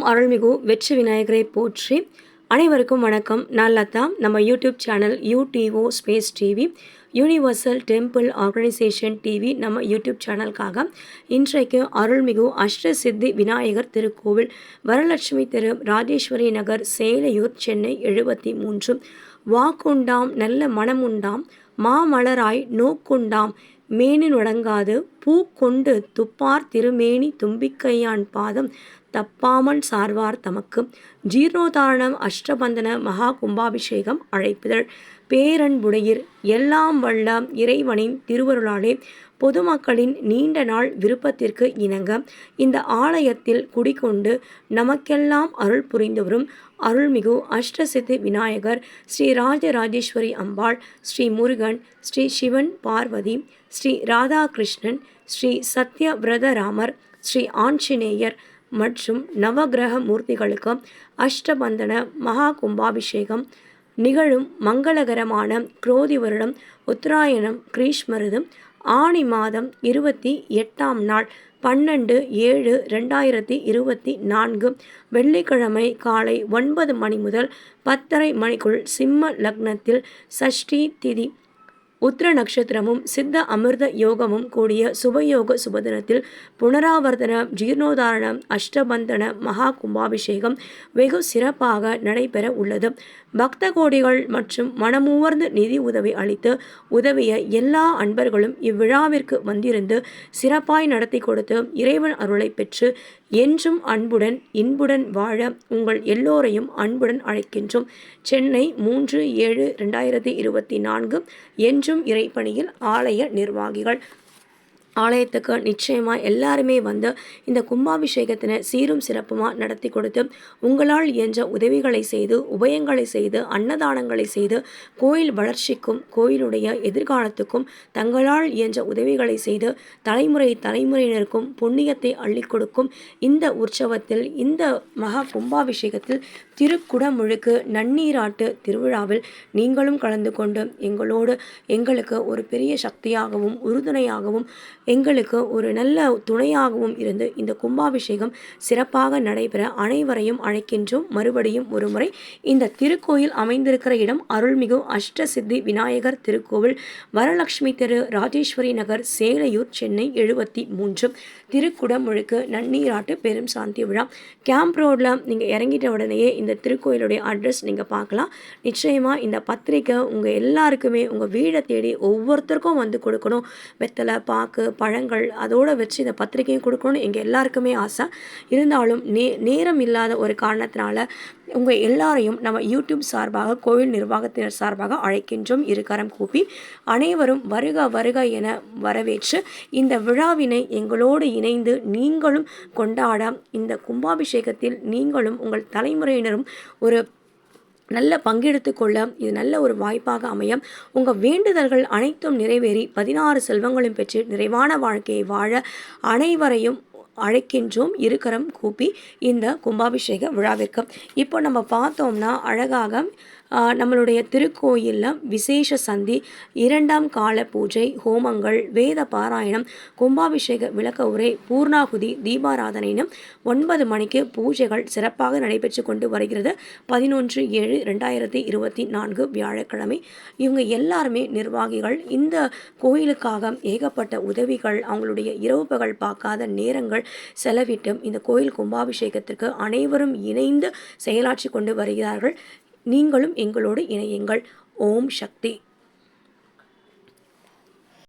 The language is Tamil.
ஓம் அருள்மிகு வெற்றி விநாயகரை போற்றி அனைவருக்கும் வணக்கம். நான் லதா. நம்ம YouTube channel UTO space TV universal temple organisation TV நம்ம யூடியூப் சேனலுக்காக இன்றைக்கு அருள்மிகு அஷ்ட சித்தி விநாயகர் திருக்கோவில் வரலட்சுமி தெரு ராஜேஸ்வரி நகர் சேலையூர் சென்னை எழுபத்தி மூன்று. வாக்குண்டாம் நல்ல மனமுண்டாம் மாமலராய் நோக்குண்டாம் மேனி நுடங்காது பூ கொண்டு துப்பார் திருமேனி தும்பிக்கையான் பாதம் தப்பாமல் சார்வார் தமக்கு. ஜீர்ணோதாரணம் அஷ்டபந்தன மகா கும்பாபிஷேகம் அழைப்புதல் பேரன்புடையர் எல்லாம் வல்ல இறைவனின் திருவருளாலே பொதுமக்களின் நீண்ட நாள் விருப்பத்திற்கு இணங்க இந்த ஆலயத்தில் குடிகொண்டு நமக்கெல்லாம் அருள் புரிந்து வரும் அருள்மிகு அஷ்டசித்தி விநாயகர் ஸ்ரீ ராஜராஜேஸ்வரி அம்பாள் ஸ்ரீ முருகன் ஸ்ரீ சிவன் பார்வதி ஸ்ரீ ராதாகிருஷ்ணன் ஸ்ரீ சத்யவிரதராமர் ஸ்ரீ ஆஞ்சநேயர் மற்றும் நவகிரக மூர்த்திகளுக்கு அஷ்டபந்தன மகா கும்பாபிஷேகம் நிகழும் மங்களகரமான குரோதி வருடம் உத்தராயணம் கிரீஷ்மருதம் ஆணி மாதம் இருபத்தி எட்டாம் நாள் பன்னெண்டு ஏழு ரெண்டாயிரத்தி இருபத்தி நான்கு வெள்ளிக்கிழமை காலை ஒன்பது மணி முதல் பத்தரை மணிக்குள் சிம்ம லக்னத்தில் சஷ்டி திதி உத்திர நட்சத்திரமும் சித்த அமிர்த யோகமும் கூடிய சுபயோக சுபதினத்தில் புனராவர்த்தன ஜீர்ணோதாரணம் அஷ்டபந்தன மகா கும்பாபிஷேகம் வெகு சிறப்பாக நடைபெற உள்ளது. பக்த கோடிகள் மற்றும் மனமூவர்ந்து நிதி உதவி அளித்து உதவிய எல்லா அன்பர்களும் இவ்விழாவிற்கு வந்திருந்து சிறப்பாய் நடத்தி கொடுத்து இறைவன் அருளை பெற்று என்றும் அன்புடன் இன்புடன் வாழ உங்கள் எல்லோரையும் அன்புடன் அழைக்கின்றோம். சென்னை மூன்று ஏழு ரெண்டாயிரத்தி இருபத்தி நான்கு என்று என்றும் இறைப்பணியில் ஆலய நிர்வாகிகள். ஆலயத்துக்கு நிச்சயமாக எல்லாருமே வந்து இந்த கும்பாபிஷேகத்தினை சீரும் சிறப்புமாக நடத்தி கொடுத்து உங்களால் இயன்ற உதவிகளை செய்து உபயங்களை செய்து அன்னதானங்களை செய்து கோயில் வளர்ச்சிக்கும் கோயிலுடைய எதிர்காலத்துக்கும் தங்களால் இயன்ற உதவிகளை செய்து தலைமுறை தலைமுறையினருக்கும் புண்ணியத்தை அள்ளி கொடுக்கும் இந்த உற்சவத்தில் இந்த மகா கும்பாபிஷேகத்தில் திருக்குடமுழுக்கு நன்னீராட்டு திருவிழாவில் நீங்களும் கலந்து கொண்டு எங்களோடு எங்களுக்கு ஒரு பெரிய சக்தியாகவும் உறுதுணையாகவும் எங்களுக்கு ஒரு நல்ல துணையாகவும் இருந்து இந்த கும்பாபிஷேகம் சிறப்பாக நடைபெற அனைவரையும் அழைக்கின்றோம். மறுபடியும் ஒருமுறை இந்த திருக்கோயில் அமைந்திருக்கிற இடம் அருள்மிகு அஷ்ட சித்தி விநாயகர் திருக்கோவில் வரலட்சுமி தெரு ராஜேஸ்வரி நகர் சேலையூர் சென்னை எழுபத்தி மூன்று. திருக்குடமுழுக்கு நன்னீராட்டு பெரும் சாந்தி விழா. கேம்ப் ரோடில் நீங்கள் இறங்கிட்ட உடனேயே இந்த திருக்கோயிலுடைய அட்ரஸ் நீங்கள் பார்க்கலாம். நிச்சயமாக இந்த பத்திரிக்கை உங்கள் எல்லாருக்குமே உங்கள் வீடை தேடி ஒவ்வொருத்தருக்கும் வந்து கொடுக்கணும். வெத்தலை பாக்கு பழங்கள் அதோடு வச்சு இந்த பத்திரிக்கையும் கொடுக்கணும்னு எங்கள் எல்லாருக்குமே ஆசை. இருந்தாலும் நே நேரம் இல்லாத ஒரு காரணத்தினால உங்கள் எல்லாரையும் நம்ம யூடியூப் சார்பாக கோவில் நிர்வாகத்தினர் சார்பாக அழைக்கின்றோம். இருகரம் கூப்பி. அனைவரும் வருக வருக என வரவேற்று இந்த விழாவினை எங்களோடு இணைந்து நீங்களும் கொண்டாட இந்த கும்பாபிஷேகத்தில் நீங்களும் உங்கள் தலைமுறையினரும் ஒரு நல்ல பங்கெடுத்து கொள்ள இது நல்ல ஒரு வாய்ப்பாக அமையும். உங்கள் வேண்டுதல்கள் அனைத்தும் நிறைவேறி பதினாறு செல்வங்களும் பெற்று நிறைவான வாழ்க்கையை வாழ அனைவரையும் அழைக்கின்றோம். இருக்கரம் கூப்பி இந்த கும்பாபிஷேக விழாவிற்கு. இப்போ நம்ம பார்த்தோம்னா அழகாக நம்மளுடைய திருக்கோயிலில் விசேஷ சந்தி இரண்டாம் கால பூஜை ஹோமங்கள் வேத பாராயணம் கும்பாபிஷேக விளக்க உரை பூர்ணாகுதி தீபாராதனைன்னு ஒன்பது மணிக்கு பூஜைகள் சிறப்பாக நடைபெற்று கொண்டு வருகிறது. பதினொன்று ஏழு ரெண்டாயிரத்தி இருபத்தி நான்கு வியாழக்கிழமை. இவங்க எல்லாருமே நிர்வாகிகள். இந்த கோயிலுக்காக ஏகப்பட்ட உதவிகள் அவங்களுடைய இரவு பகல் பார்க்காத நேரங்கள் செலவிட்டு இந்த கோயில் கும்பாபிஷேகத்திற்கு அனைவரும் இணைந்து செயலாற்றி கொண்டு வருகிறார்கள். நீங்களும் எங்களோடு இணையுங்கள். ஓம் சக்தி.